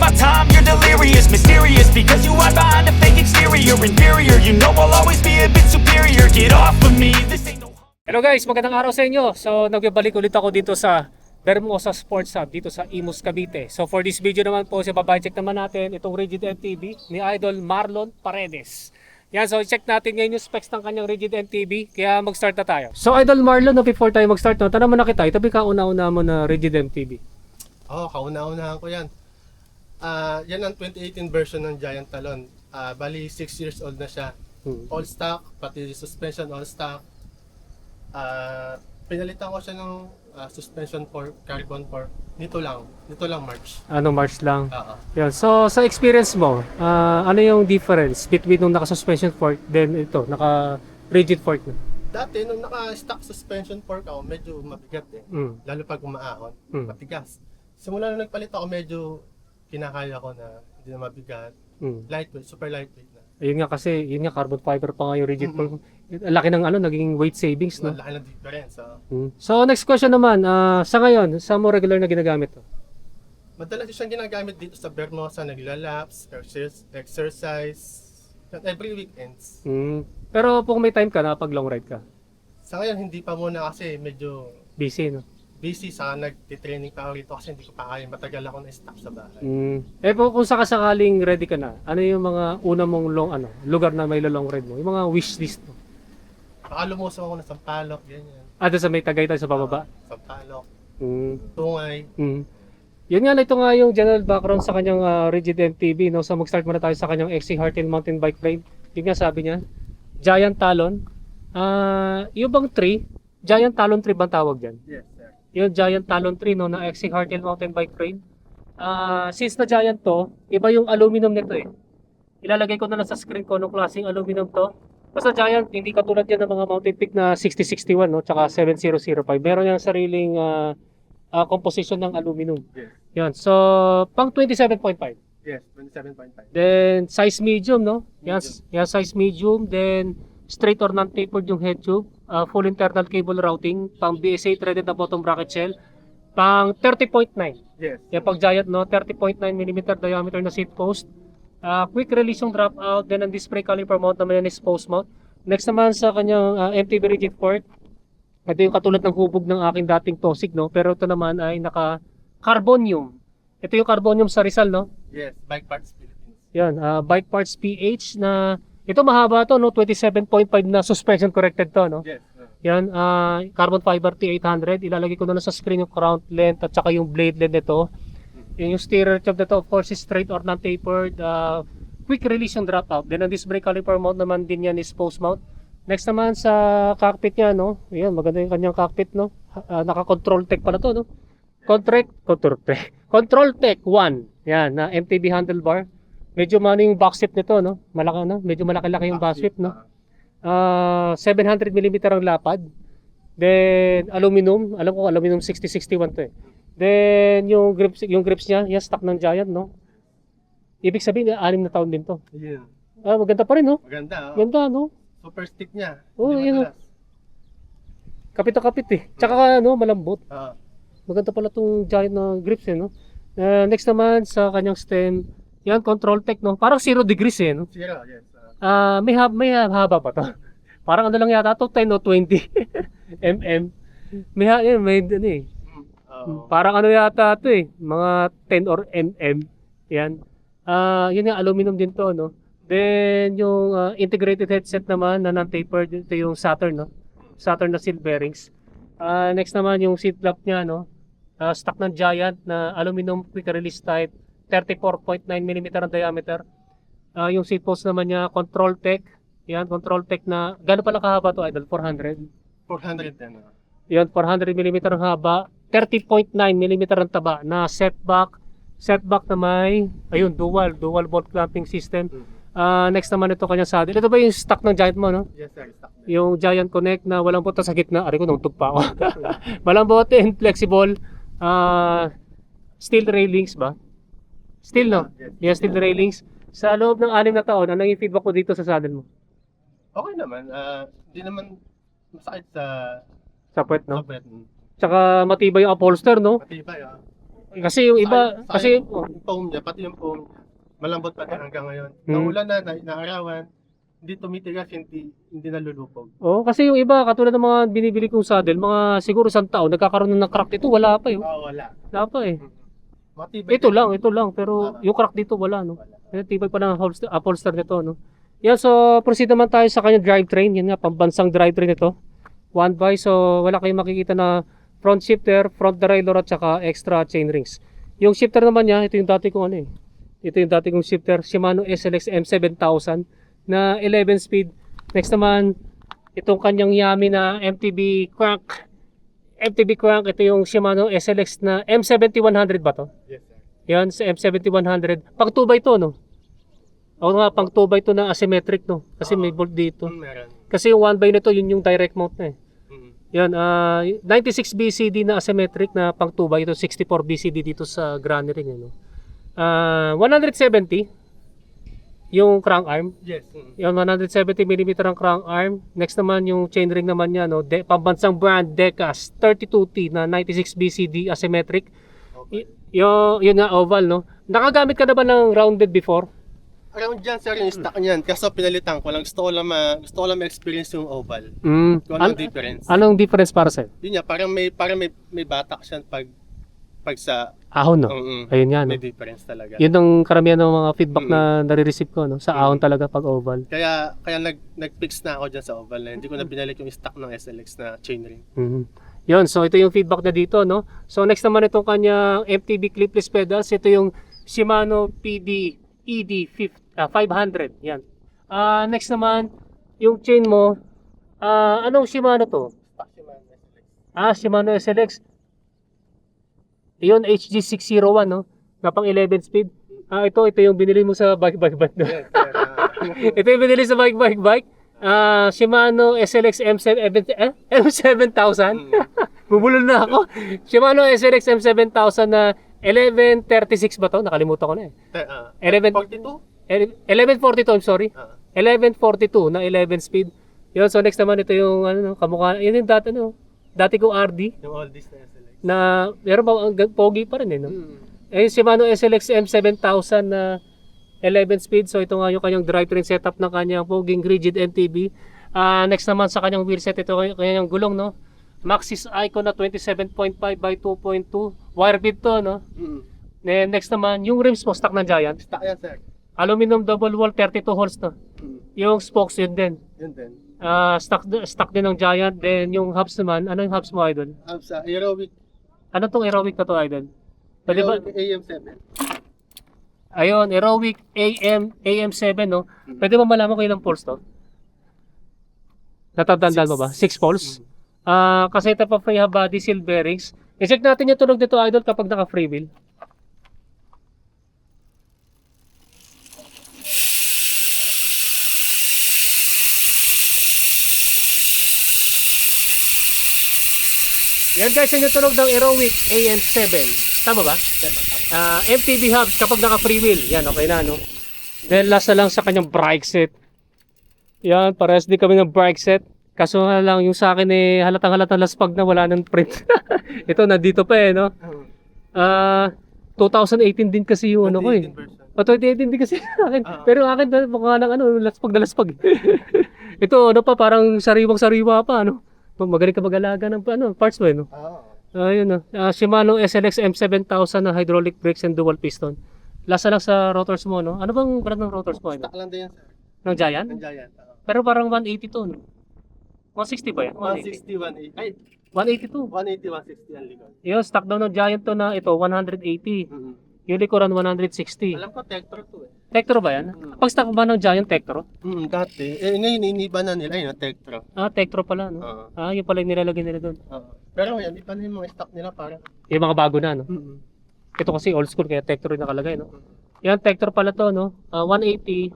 my time, you're delirious Mysterious, because you hide behind a fake exterior Inferior, you know I'll always be a bit superior Get off of me, this ain't no... Hello guys, magandang araw sa inyo. So, nagbabalik ulit ako dito sa Bermosa Sports Hub dito sa Imus, Cavite. So, for this video naman po, sa check naman natin itong Rigid MTB ni Idol Marlon Paredes. Yan, so check natin ngayon yung specs ng kanyang Rigid MTB. Kaya mag-start na tayo. So, Idol Marlon, no, before tayo mag-start, no, tanong mo na kita, itabi ka una-una mo na Rigid MTB. Oo, oh, kauna-unahan ko yan. Ah, yan ang 2018 version ng Giant Talon. Ah, bali 6 years old na siya. Hmm. All stock, pati suspension all stock. Ah, pinalitan ko siya ng ah, suspension for carbon for nito lang. Nito lang March. Ano, March lang. Oo. Yan. So, sa experience mo, ah, ano yung difference between nung naka-suspension fork then ito, naka-rigid fork na? Dati nung naka-stock suspension fork ako, medyo mabigat eh. Mm. Lalo pag umaahon, Mm. matigas. Simula nung nagpalit ako, medyo kinakaya ko na hindi na mabigat. Mm. Lightweight, super lightweight na. Ayun nga kasi, yun nga carbon fiber pa nga yung rigid. Ang Laki ng ano, naging weight savings, no? Malaki na difference. ah. Mm. So, next question naman, ah, sa ngayon, sa mo regular na ginagamit to? Madalas siyang ginagamit dito sa Bermosa, naglalaps, exercise, exercise, every weekends. Mm. Pero kung may time ka, nakapag long ride ka, Sa ngayon, hindi pa muna kasi medyo busy, no? Busy sa nagtitraining pa ako rito kasi hindi ko pa kaya. Matagal ako na-stop sa bahay. Mm. Eh, kung, kung sakasakaling ready ka na, ano yung mga una mong long, ano, lugar na may long ride mo? Yung mga wish list mo? Baka lumusong ako ng Sampalok, ganyan. Ah, doon sa may Tagaytay sa bababa? Sampalok, Mm. Tungay. Mm. Yun nga, ito nga yung general background sa kanyang ah, rigid MTB. No? So mag-start muna tayo sa kanyang XC Hartin mountain bike frame. Yun nga sabi niya, Giant Talon. Ah, yung bang tree, Giant Talon tree bang tawag dyan? Yes. Yung Giant Talon tree no, na XC Hartin mountain bike frame. Ah, since na Giant to, iba yung aluminum nito eh. Ilalagay ko na lang sa screen ko anong klaseng aluminum to. Basta Giant, hindi katulad yan ng mga mountain peak na 6061 no, tsaka 7005. Meron yung sariling ah, ah, composition ng aluminum. Yes. Yan. So, pang 27.5. Yes, 27.5. Then, size medium, no? Yan, Medium. yan size medium. Then, straight or non-tapered yung head tube. Uh, full internal cable routing. Pang BSA threaded na bottom bracket shell. Pang 30.9. Yes. Yan pag giant, no? 30.9 mm diameter na seat post. Ah, quick release yung drop out. Then, ang display caliper mount naman yan is post mount. Next naman sa kanyang ah, MTB rigid fork. Ito yung katulad ng hubog ng aking dating Tosig, no? Pero ito naman ay naka carbonium. Ito yung carbonium sa Rizal, no? Yes, Bike Parts Philippines. Yan, ah, bike parts PH na ito mahaba to no 27.5 na suspension corrected to no. Yes. uh, Yan, ah, carbon fiber T800 ilalagay ko na lang sa screen yung crown length at saka yung blade length nito. Yun yung steerer tube nito of course is straight or non-tapered. ah, quick release yung dropout. Then ang disc brake caliper mount naman din yan is post mount. Next naman sa cockpit niya no. Ayan, maganda yung kanyang cockpit no. Ah, naka-control tech pala to no. Control control tech. Control tech 1. Yan, na MTB handlebar. Medyo mano yung box seat nito, no? Malaki, no? Medyo malaki-laki yung box seat, no? Ah, 700 mm ang lapad. Then, aluminum. Alam ko, aluminum 6061 to eh. Then, yung grips, yung grips niya, yung stock ng Giant, no? Ibig sabihin, anim na taon din to. Yun. Ah, maganda pa rin, no? Maganda. Oh. Ganda, no? Super stick niya. Oh, yun, madalas. Kapit na kapit eh. Tsaka, ano, malambot. Ah, Maganda pala tong Giant na grips, eh, no? Ah, next naman, sa kanyang stem, yan, control tech, no? Parang 0 degrees, eh, no? zero, yes. ah. Ah, may hab may haba pa to. Parang ano lang yata to 10 o 20 mm. May ha- eh, may ano eh. Mm, oo. Parang ano yata to eh, mga 10 or mm. Yan. Ah, yun nga aluminum din to, no. Then yung ah, integrated headset naman na non-tapered ito yung Saturn, no. Saturn na seal bearings. Ah, next naman yung seat flap niya, no. Ah, stock ng Giant na aluminum quick release type 34.9 mm ang diameter. Ah, yung seat post naman niya, Control Tech. Yan, Control Tech na, gano'n pala kahaba to idol? 400? 410. ah. Yan, 400 mm ang haba. 30.9 mm ang taba na setback. Setback na may, ayun, dual, dual bolt clamping system. Mhm. Ah, next naman ito kanyang saddle. Ito ba yung stock ng Giant mo, no? Yes sir, stock na. Yung Giant Connect na walang butas sa gitna. Ari ko, nungtog pa ako. walang bote and flexible. Ah, steel railings ba? Steel, no? Yes. Yeah, steel railings. Sa loob ng anim na taon, ano yung feedback mo dito sa saddle mo? Okay naman. ah, Hindi naman masakit sa Sa puwet, no? sa breath. Tsaka matibay yung upholster, no? Matibay ah. Kasi yung iba, Sa- sa- kasi, oh, yung foam niya, pati yung foam malambot pa din hanggang ngayon. Hmm. Naulan na, na, naarawan, hindi tumitigas, hindi, hindi nalulupog. oh, kasi yung iba, katulad ng mga binibili kong saddle, mga siguro isang taon, nagkakaroon na ng crack dito, wala pa eh. Ah, wala. Wala pa eh. Matibay. Ito lang, ito lang, pero Ah. yung crack dito wala, no? Kaya tibay pa ng upholster, upholster nito, no? Yan, so proceed naman tayo sa kanyang drivetrain. Yan nga, pambansang drivetrain ito. One by, so wala kayong makikita na front shifter, front derailleur at saka extra chain rings. Yung shifter naman niya, ito yung dati kong ano eh. Ito yung dati kong shifter, Shimano SLX M7000 na 11 speed. Next naman, itong kanyang Yami na MTB crank. MTB crank, ito yung Shimano SLX na M7100 ba to? Yes, sir. Yan, sa M7100. Pang 2x2, no? O nga, pang 2x2 na asymmetric, no? Kasi may bolt dito. Mm, meron. Kasi yung 1x nito, yun yung direct mount na eh. Mm. Yan, ah 96 BCD na asymmetric na pang 2x. Ito 64 BCD dito sa granny ring, ano? Ah 170 yung crank arm. Yes. Mm. Yung 170 mm ang crank arm. Next naman yung chain ring naman niya, no? De, pambansang brand Decas 32T na 96 BCD asymmetric. Okay. Y- yung, yun nga, oval, no? Nakagamit ka na ba ng rounded before? Around dyan, sir, yung stock niyan. Kaso pinalitan ko lang. Gusto ko lang, ma, gusto ko lang ma-experience yung oval. Mm. Kung An- anong difference. anong difference para sa'yo? Yun nga, parang may, parang may, may batak siya pag, pag sa, Ahon, no? mm, Ayun nga, no? may difference talaga. Yun ang karamihan ng mga feedback Mm. na nare-receive ko, no? Sa Mm. ahon talaga pag oval. Kaya, kaya nag, nag-fix na ako dyan sa oval na hindi ko na binalik yung stock ng SLX na chainring. Mhm. Yun, so ito yung feedback na dito, no? So next naman itong kanyang MTB clipless pedals, ito yung Shimano PD ED 50, ah, 500, yan. Ah, next naman, yung chain mo, ah, anong Shimano to? Stock naman SLX. Ah, Shimano SLX. Yun, HG601, no? Na pang 11 speed. Ah, ito, ito yung binili mo sa bike, bike, bike. Yes, sir. ah. ito yung binili sa bike, bike, bike. Ah, Shimano SLX M7, eh, M7000. Mm. Bubulol na ako. Shimano SLX M7000 na 1136 ba to? Nakalimutan ko na eh. Te- ah, 11 42? ele- 1142, I'm sorry. Ah. 1142 na 11 speed. Yun, so next naman ito yung ano, no, kamukha. Yun yung dati, no? Dati kong RD yung oldies na SLX. Na gag- pogi pa rin eh, no? Mm. Eh, Shimano SLX M7000 na 11 speed. So, ito nga yung kanyang drivetrain setup ng kanyang poging rigid MTB. Ah, next naman sa kanyang wheelset, ito yung kanyang gulong, no? Maxxis Icon na 27.5 by 2.2. Wire bit to, no? Mm. Then, next naman, yung rims mo, stock ng Giant. Stock yan, sir. Aluminum double wall, 32 holes to. Mm. Yung spokes, yun din. Yun din. Ah, stock, stock din ng Giant. Then, yung hubs naman, ano yung hubs mo, Idol? Um, sa Aerowick, Ano tong aerobic na to, Idol? Pwede ba? Aerowick AM7. Ayun, Aerowic AM, AM7, no? Pwede ba malaman ko ilang poles to? Natatandaan mo ba? 6 poles? Ah, kasi ito pa free hub body seal bearings. I-check natin yung tunog nito, idol, kapag naka free wheel. Yan guys, yung tunog ng Aerowick AM7. Tama ba? Ah, MTB hubs kapag naka free wheel. Yan, okay na, no? Then last na lang sa kanyang brake set. Yan, parehas din kami ng brake set. Kaso nga lang yung sa akin eh halatang halatang laspag na wala ng print. Ito nandito pa eh, no? Ah, 2018 din kasi yung ano ko eh. 2018 version. O 2018 din kasi akin. Ah. Pero yung akin mukha ng ano, laspag na laspag. Ito ano pa parang sariwang sariwa pa ano. Magaling ka mag-alaga ng ano, parts mo eh, no? Ah, Ayun na. Ah, Shimano SLX M7000 na hydraulic brakes and dual piston. Lasa lang sa rotors mo, no? Ano bang brand ng rotors mo? Ano? stock lang din yan, sir. Ng Giant? Ng Giant. ah. Pero parang 180 to, no? 160 ba yan? 180. 160, 180. Ay, 182. 180, 160 ang likod. Yun, stock daw ng Giant to na ito, 180. Mm-hmm. Yung likuran 160. Alam ko, Tektro to eh. Tektro ba yan? Mm. Pag stock ba ng Giant Tektro? Hmm, dati. Eh, ngayon, iniba na nila yun, Tektro. Ah, Tektro pala, no? Oo. Ah, yung pala yung nilalagay nila doon. Oo. Pero ngayon, iba na yung mga stock nila para. Yung mga bago na, no? Mm-hmm. Ito kasi old school, kaya Tektro yung nakalagay, no? Yan, Tektro pala to, no? Ah, 180,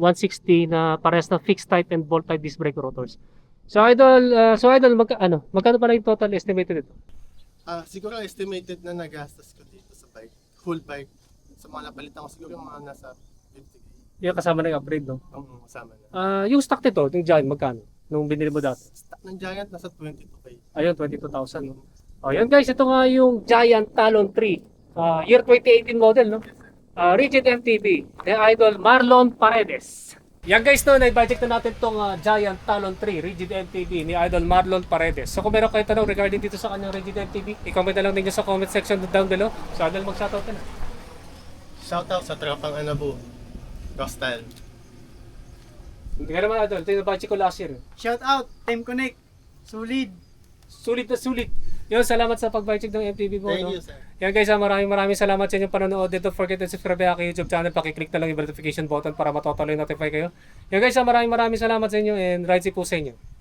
160 na parehas na fixed type and bolt type disc brake rotors. So, idol, ah, so idol, magka, ano, magkano pala yung total estimated ito? Ah, siguro estimated na nagastos ko dito sa bike. Full bike. Sa mga napalitan ko siguro mga nasa 50k. Yung kasama na yung upgrade, no? Oo, kasama na. Ah, yung stock nito, yung Giant, magkano? Nung binili mo dati? Stock ng Giant nasa 22k. Ayun, 22,000. No? Oh, yan guys, ito nga yung Giant Talon 3. Ah, year 2018 model, no? Ah, rigid MTB. Ni Idol Marlon Paredes. Yan guys, no, na-budget na natin tong ah, Giant Talon 3 rigid MTB ni Idol Marlon Paredes. So kung meron kayo tanong regarding dito sa kanyang rigid MTB, i-comment na lang ninyo sa comment section down below. So Idol, mag-shoutout ka na. Shoutout sa tropang Anabu. Costal. Hindi ka naman Idol, ito yung budget ko last year. Shout out, Team Connect. Solid. Sulit na sulit. Yun, salamat sa pag-budget ng MTB mo. Thank no? you, sir. Yan guys, ah, maraming maraming salamat sa inyong panonood. Don't forget to subscribe sa aking YouTube channel. Pakiclick na lang yung notification button para matotally notify kayo. Yan guys, ah, maraming maraming salamat sa inyo and ride si po sa inyo.